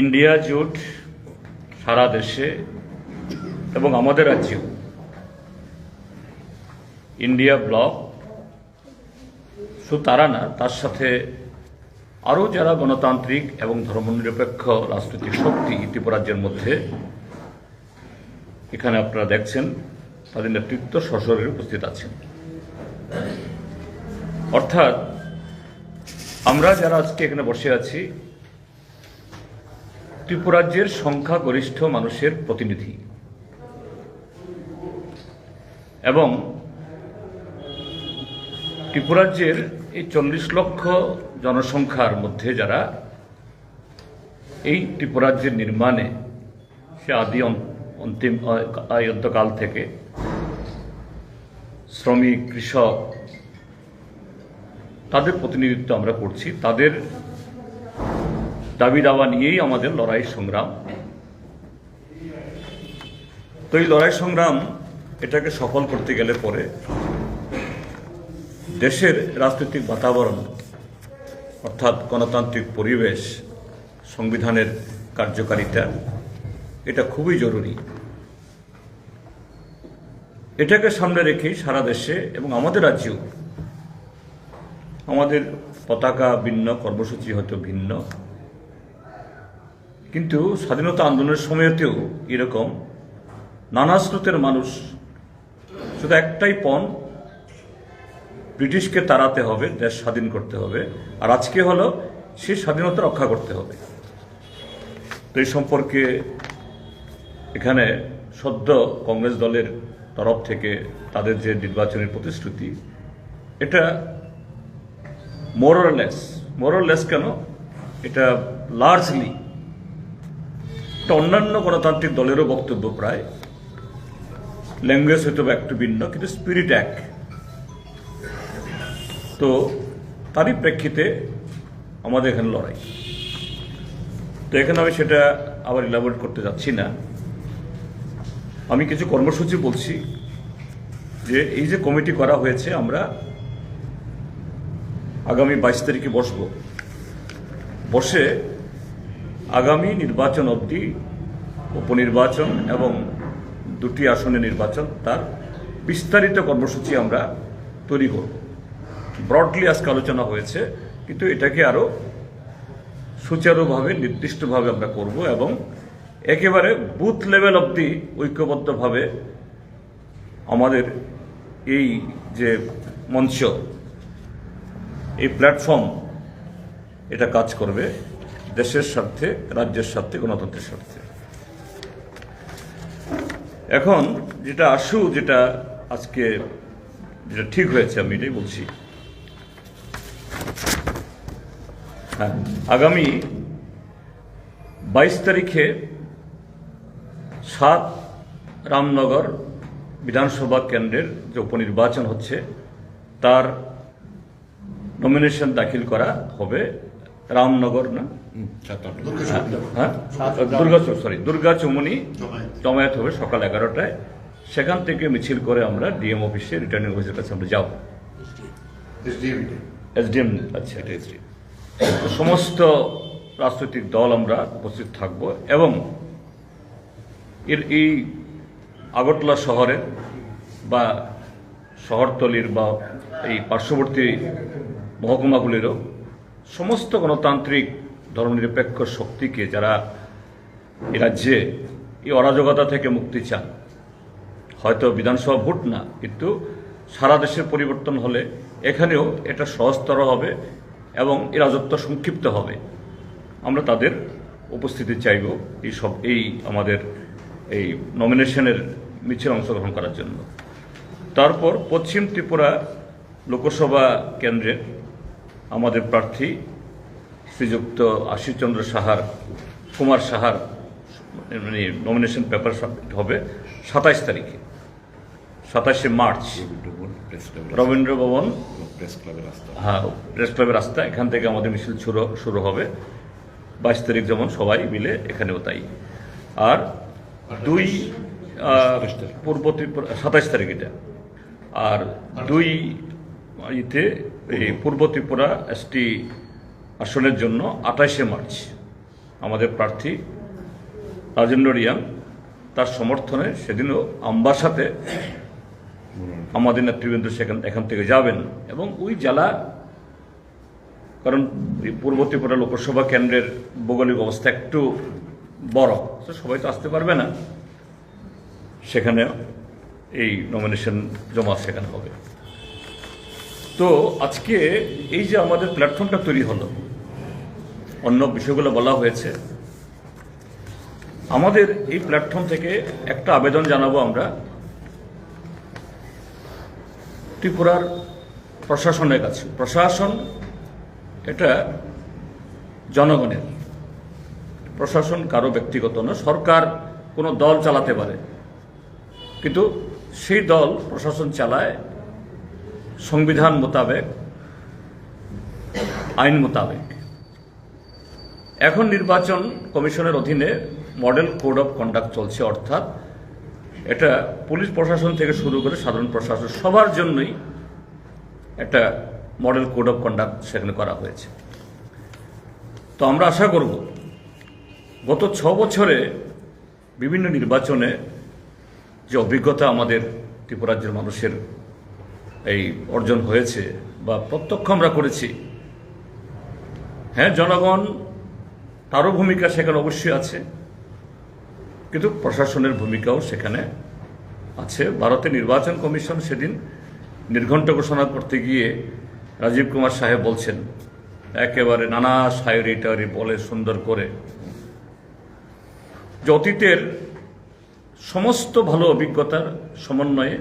India জোট সারা দেশে এবং আমাদের রাজ্যেও ইন্ডিয়া ব্লক শুধু তারা না, তার সাথে আরও যারা গণতান্ত্রিক এবং ধর্মনিরপেক্ষ রাজনৈতিক শক্তি ত্রিপুরাজ্যের মধ্যে, এখানে আপনারা দেখছেন, তাদের নেতৃত্ব সশরীরে উপস্থিত আছেন। অর্থাৎ আমরা যারা আজকে এখানে বসে আছি ত্রিপুরাজ্যের সংখ্যাগরিষ্ঠ মানুষের প্রতিনিধি। এবং ত্রিপুরাজ্যের এই চল্লিশ লক্ষ জনসংখ্যার মধ্যে যারা এই ত্রিপুরাজ্যের নির্মাণে সে আদি অন্তিম অন্তকাল থেকে শ্রমিক, কৃষক, তাদের প্রতিনিধিত্ব আমরা করছি। তাদের দাবি দাওয়া নিয়েই আমাদের লড়াই সংগ্রাম। তো এই লড়াই সংগ্রাম এটাকে সফল করতে গেলে পরে দেশের রাজনৈতিক বাতাবরণ, অর্থাৎ গণতান্ত্রিক পরিবেশ, সংবিধানের কার্যকারিতা, এটা খুবই জরুরি। এটাকে সামনে রেখেই সারা দেশে এবং আমাদের রাজ্যেও আমাদের পতাকা ভিন্ন, কর্মসূচি হয়তো ভিন্ন কিন্তু স্বাধীনতা আন্দোলনের সময়তেও এরকম নানা স্রোতের মানুষ শুধু একটাই পণ, ব্রিটিশকে তাড়াতে হবে, দেশ স্বাধীন করতে হবে। আর আজকে হলো সে স্বাধীনতা রক্ষা করতে হবে। তো এই সম্পর্কে এখানে সদ্য কংগ্রেস দলের তরফ থেকে তাদের যে নির্বাচনের প্রতিশ্রুতি, এটা মোরলেস মোরলেস কেন? এটা লার্জলি অন্যান্য গণতান্ত্রিক দলেরও বক্তব্য প্রায়। ল্যাঙ্গুয়েজ হয়তো একটু ভিন্ন, কিন্তু স্পিরিট এক। তো তারই প্রেক্ষিতে আমাদের এখানে লড়াই। তো এখানে আমি সেটা আবার ইলাবোরেট করতে যাচ্ছি না। আমি কিছু কর্মসূচি বলছি যে এই যে কমিটি করা হয়েছে, আমরা আগামী বাইশ তারিখে বসব। বসে আগামী নির্বাচন অবধি উপনির্বাচন এবং দুটি আসনে নির্বাচন তার বিস্তারিত কর্মসূচি আমরা তৈরি করব। ব্রডলি আজকে আলোচনা হয়েছে, কিন্তু এটাকে আরও সুচারুভাবে, নির্দিষ্টভাবে আমরা করব এবং একেবারে বুথ লেভেল অবধি ঐক্যবদ্ধভাবে আমাদের এই যে মঞ্চ, এই প্ল্যাটফর্ম, এটা কাজ করবে। দেশের স্বার্থে, রাজ্যের স্বার্থে, গণতন্ত্রের স্বার্থে। এখন যেটা আসু, যেটা আজকে, যেটা ঠিক হয়েছে, আমি এটাই বলছি। হ্যাঁ আগামী বাইশ তারিখে সাত রামনগর বিধানসভা কেন্দ্রের যে উপনির্বাচন হচ্ছে, তার নমিনেশন দাখিল করা হবে। রামনগর না? হ্যাঁ দুর্গা সরি দুর্গা চৌমনি জমায়েত। হবে সকাল এগারোটায়। সেখান থেকে মিছিল করে আমরা ডিএম অফিসে রিটার্নিং অফিসের কাছে আমরা যাব। এসডিএম আচ্ছা। সমস্ত রাজনৈতিক দল আমরা উপস্থিত থাকব এবং এর এই আগরতলা শহরের বা শহরতলির বা এই পার্শ্ববর্তী মহকুমাগুলিরও সমস্ত গণতান্ত্রিক ধর্মনিরপেক্ষ শক্তিকে যারা এ রাজ্যে এই অরাজকতা থেকে মুক্তি চান, হয়তো বিধানসভা ভোট না, কিন্তু সারা দেশের পরিবর্তন হলে এখানেও এটা সহজতর হবে এবং এ রাজত্ব সংক্ষিপ্ত হবে। আমরা তাদের উপস্থিতি চাইব এই সব, এই আমাদের এই নমিনেশনের মিছিল অংশগ্রহণ করার জন্য। তারপর পশ্চিম ত্রিপুরা লোকসভা কেন্দ্রের আমাদের প্রার্থী শ্রীযুক্ত আশিসচন্দ্র সাহার কুমার সাহার মানে নমিনেশন পেপার হবে সাতাইশ তারিখে। সাতাশে মার্চ। রবীন্দ্র ভবন। প্রেস ক্লাবের রাস্তা হ্যাঁ প্রেস ক্লাবের রাস্তা। এখান থেকে আমাদের মিছিল শুরু শুরু হবে। বাইশ তারিখ যেমন সবাই মিলে এখানেও তাই। আর দুই পূর্ব ত্রিপুরা সাতাশ তারিখ এটা। আর দুই ইতে এই পূর্ব ত্রিপুরা এসটি আসনের জন্য আঠাশে মার্চ আমাদের প্রার্থী রাজেন্দ্র রিয়াং তার সমর্থনে সেদিনও আমবাসাতে আমাদের নেতৃবৃন্দ সেখান এখান থেকে যাবেন এবং ওই জেলা, কারণ পূর্ব ত্রিপুরা লোকসভা কেন্দ্রের ভৌগোলিক অবস্থা একটু বড়, তো সবাই তো আসতে পারবে না। সেখানে এই নমিনেশন জমা সেখানে হবে। তো আজকে এই যে আমাদের প্ল্যাটফর্মটা তৈরি হলো, অন্য বিষয়গুলো বলা হয়েছে, আমাদের এই প্ল্যাটফর্ম থেকে একটা আবেদন জানাব আমরা ত্রিপুরার প্রশাসনের কাছে। প্রশাসন এটা জনগণের। প্রশাসন কারও ব্যক্তিগত না সরকার কোনো দল চালাতে পারে। কিন্তু সেই দল প্রশাসন চালায় সংবিধান মোতাবেক, আইন মোতাবেক। এখন নির্বাচন কমিশনের অধীনে মডেল কোড অফ কন্ডাক্ট চলছে, অর্থাৎ এটা পুলিশ প্রশাসন থেকে শুরু করে সাধারণ প্রশাসন সবার জন্যই একটা মডেল কোড অফ কন্ডাক্ট সেখানে করা হয়েছে। তো আমরা আশা করব গত ছ বছরে বিভিন্ন নির্বাচনে যে অভিজ্ঞতা আমাদের ত্রিপুরাজ্যের মানুষের এই অর্জন হয়েছে বা প্রত্যক্ষ আমরা করেছি। হ্যাঁ জনগণ তারও ভূমিকা সেখানে অবশ্যই আছে, কিন্তু প্রশাসনের ভূমিকাও সেখানে আছে। ভারতের নির্বাচন কমিশন সেদিন নির্ঘণ্ট ঘোষণা করতে গিয়ে রাজীব কুমার সাহেব বলছেন, একেবারে নানা শায়রি টায়রি বলে সুন্দর করে। যে অতীতের সমস্ত ভালো অভিজ্ঞতার সমন্বয়ে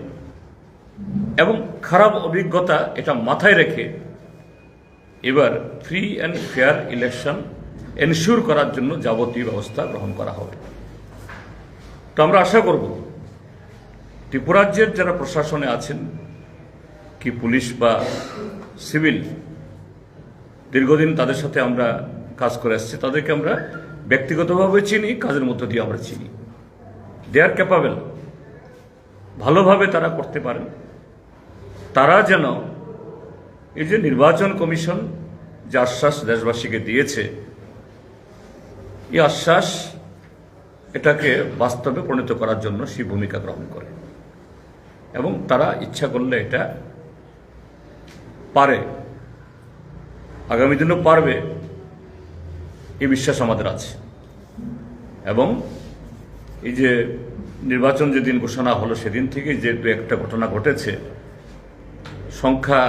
এবং খারাপ অভিজ্ঞতা এটা মাথায় রেখে এবার free and fair election ensure করার জন্য যাবতীয় ব্যবস্থা গ্রহণ করা হবে। তো আমরা আশা করব ত্রিপুরাজ্যের যারা প্রশাসনে আছেন, কি পুলিশ বা সিভিল, দীর্ঘদিন তাদের সাথে আমরা কাজ করে আসছি, তাদেরকে আমরা ব্যক্তিগতভাবে চিনি, কাজের মধ্য দিয়ে আমরা চিনি। দে আর ক্যাপাবেল ভালোভাবে তারা করতে পারেন। তারা যেন এই যে নির্বাচন কমিশন যে আশ্বাস দেশবাসীকে দিয়েছে, এই আশ্বাস এটাকে বাস্তবে পরিণত করার জন্য সেই ভূমিকা গ্রহণ করে। এবং তারা ইচ্ছা করলে এটা পারে। আগামী দিনও পারবে, এই বিশ্বাস আমাদের আছে। এবং এই যে নির্বাচন যেদিন ঘোষণা হলো সেদিন থেকে যে দু একটা ঘটনা ঘটেছে সংখ্যা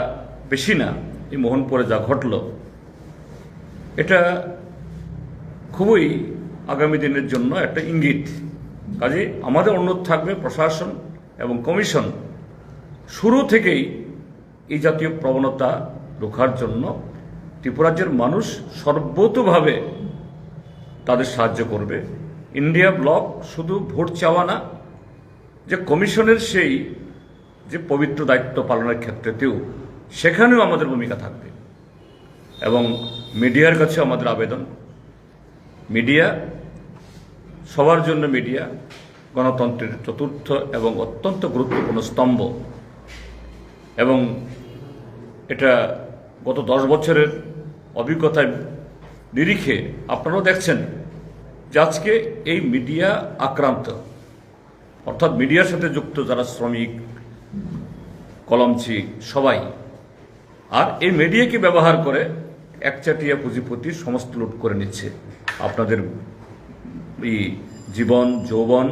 বেশি না, এই মোহনপুরে যা ঘটল, এটা খুবই আগামী দিনের জন্য একটা ইঙ্গিত। কাজে আমাদের অনুরোধ থাকবে প্রশাসন এবং কমিশন শুরু থেকেই এই জাতীয় প্রবণতা রোখার জন্য ত্রিপুরাজ্যের মানুষ সর্বতোভাবে তাদের সাহায্য করবে। ইন্ডিয়া ব্লক শুধু ভোট চাওয়া না, যে কমিশনের সেই যে পবিত্র দায়িত্ব পালনের ক্ষেত্রেতেও সেখানেও আমাদের ভূমিকা থাকবে। এবং মিডিয়ার কাছে আমাদের আবেদন। মিডিয়া, সবার জন্য মিডিয়া গণতন্ত্রের চতুর্থ এবং অত্যন্ত গুরুত্বপূর্ণ স্তম্ভ। এবং এটা গত দশ বছরের অভিজ্ঞতায় নিরিখে আপনারাও দেখছেন যে আজকে এই মিডিয়া আক্রান্ত, অর্থাৎ মিডিয়ার সাথে যুক্ত যারা শ্রমিক কলমচি সবাই। আর এই মিডিয়াকে ব্যবহার করে একচাটিয়া পুঁজিপতি সমস্ত লুট করে নিচ্ছে। আপনাদের এই জীবন, যৌবন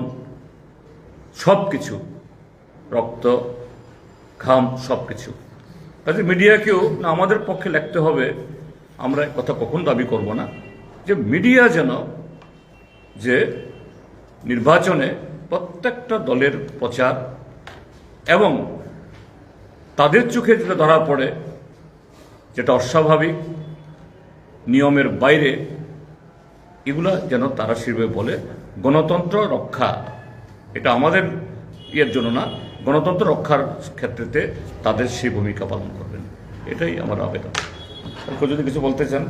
সব কিছু রক্ত, ঘাম সব কিছু কাজে মিডিয়াকেও না আমাদের পক্ষে লিখতে হবে, আমরা কথা কখন দাবি করব না। যে মিডিয়া যেন, যে নির্বাচনে প্রত্যেকটা দলের প্রচার এবং তাদের চোখে যেটা ধরা পড়ে, যেটা অস্বাভাবিক, নিয়মের বাইরে, এগুলা যেন তারা শিরবে বলে, গণতন্ত্র রক্ষা। এটা আমাদের ইয়ের জন্য না, গণতন্ত্র রক্ষার ক্ষেত্রেতে তাদের সেই ভূমিকা পালন করবেন। এটাই আমার আবেদন। যদি কিছু বলতে চান?